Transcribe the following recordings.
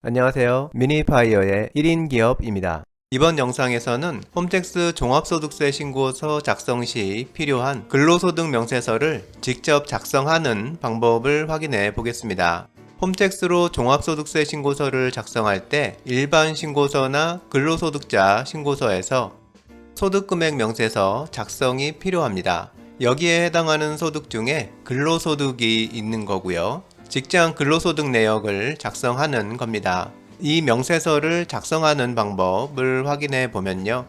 안녕하세요. 미니파이어의 1인 기업입니다. 이번 영상에서는 홈택스 종합소득세 신고서 작성 시 필요한 근로소득 명세서를 직접 작성하는 방법을 확인해 보겠습니다. 홈택스로 종합소득세 신고서를 작성할 때 일반 신고서나 근로소득자 신고서에서 소득금액 명세서 작성이 필요합니다. 여기에 해당하는 소득 중에 근로소득이 있는 거고요. 직장 근로소득 내역을 작성하는 겁니다. 이 명세서를 작성하는 방법을 확인해 보면요.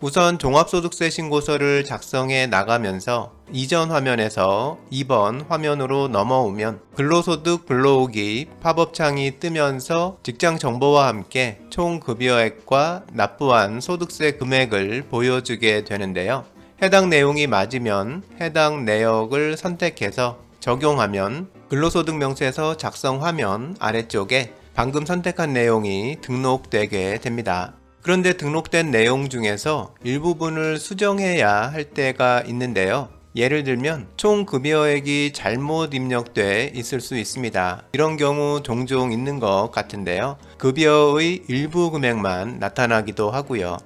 우선 종합소득세 신고서를 작성해 나가면서 이전 화면에서 2번 화면으로 넘어오면 근로소득 불러오기 팝업창이 뜨면서 직장 정보와 함께 총 급여액과 납부한 소득세 금액을 보여주게 되는데요. 해당 내용이 맞으면 해당 내역을 선택해서 적용하면 근로소득 명세서 작성 화면 아래쪽에 방금 선택한 내용이 등록되게 됩니다. 그런데 등록된 내용 중에서 일부분을 수정해야 할 때가 있는데요. 예를 들면 총 급여액이 잘못 입력돼 있을 수 있습니다. 이런 경우 종종 있는 것 같은데요. 급여의 일부 금액만 나타나기도 하고요.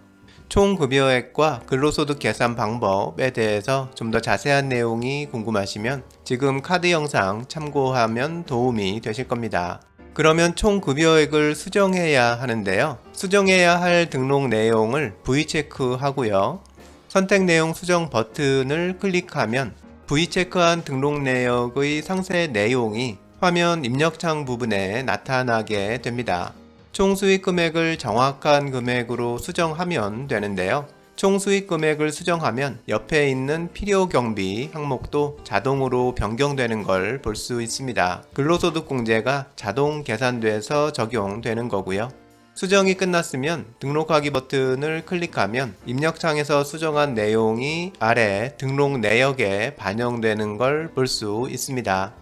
총 급여액과 근로소득 계산 방법에 대해서 좀 더 자세한 내용이 궁금하시면 지금 카드 영상 참고하면 도움이 되실 겁니다. 그러면 총 급여액을 수정해야 하는데요. 수정해야 할 등록 내용을 V체크 하고요. 선택 내용 수정 버튼을 클릭하면 V체크한 등록 내역의 상세 내용이 화면 입력창 부분에 나타나게 됩니다. 총 수익 금액을 정확한 금액으로 수정하면 되는데요. 총 수익 금액을 수정하면 옆에 있는 필요 경비 항목도 자동으로 변경되는 걸 볼 수 있습니다. 근로소득 공제가 자동 계산돼서 적용되는 거고요. 수정이 끝났으면 등록하기 버튼을 클릭하면 입력창에서 수정한 내용이 아래 등록 내역에 반영되는 걸 볼 수 있습니다.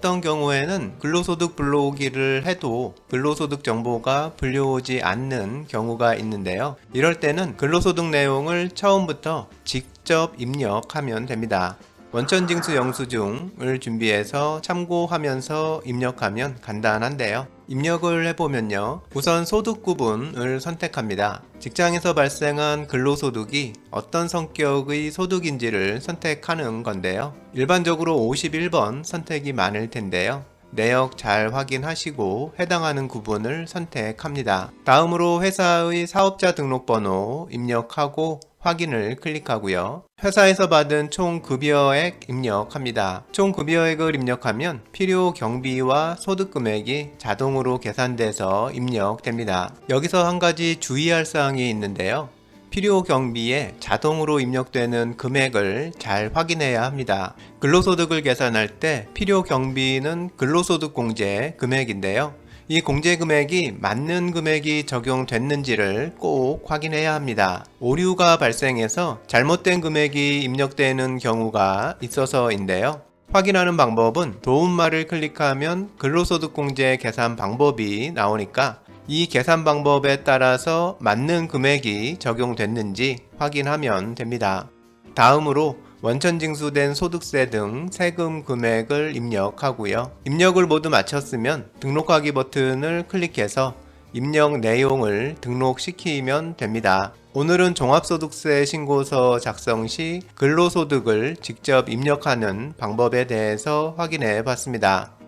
어떤 경우에는 근로소득 불러오기를 해도 근로소득 정보가 불려오지 않는 경우가 있는데요. 이럴 때는 근로소득 내용을 처음부터 직접 입력하면 됩니다. 원천징수 영수증을 준비해서 참고하면서 입력하면 간단한데요. 입력을 해보면요. 우선 소득 구분을 선택합니다. 직장에서 발생한 근로소득이 어떤 성격의 소득인지를 선택하는 건데요. 일반적으로 51번 선택이 많을 텐데요. 내역 잘 확인하시고 해당하는 구분을 선택합니다. 다음으로 회사의 사업자 등록번호 입력하고 확인을 클릭하고요. 회사에서 받은 총 급여액 입력합니다. 총 급여액을 입력하면 필요 경비와 소득 금액이 자동으로 계산돼서 입력됩니다. 여기서 한 가지 주의할 사항이 있는데요. 필요 경비에 자동으로 입력되는 금액을 잘 확인해야 합니다. 근로소득을 계산할 때 필요 경비는 근로소득 공제 금액인데요. 이 공제 금액이 맞는 금액이 적용됐는지를 꼭 확인해야 합니다. 오류가 발생해서 잘못된 금액이 입력되는 경우가 있어서인데요. 확인하는 방법은 도움말을 클릭하면 근로소득 공제 계산 방법이 나오니까 이 계산 방법에 따라서 맞는 금액이 적용됐는지 확인하면 됩니다. 다음으로 원천 징수된 소득세 등 세금 금액을 입력하고요. 입력을 모두 마쳤으면 등록하기 버튼을 클릭해서 입력 내용을 등록시키면 됩니다. 오늘은 종합소득세 신고서 작성 시 근로소득을 직접 입력하는 방법에 대해서 확인해 봤습니다.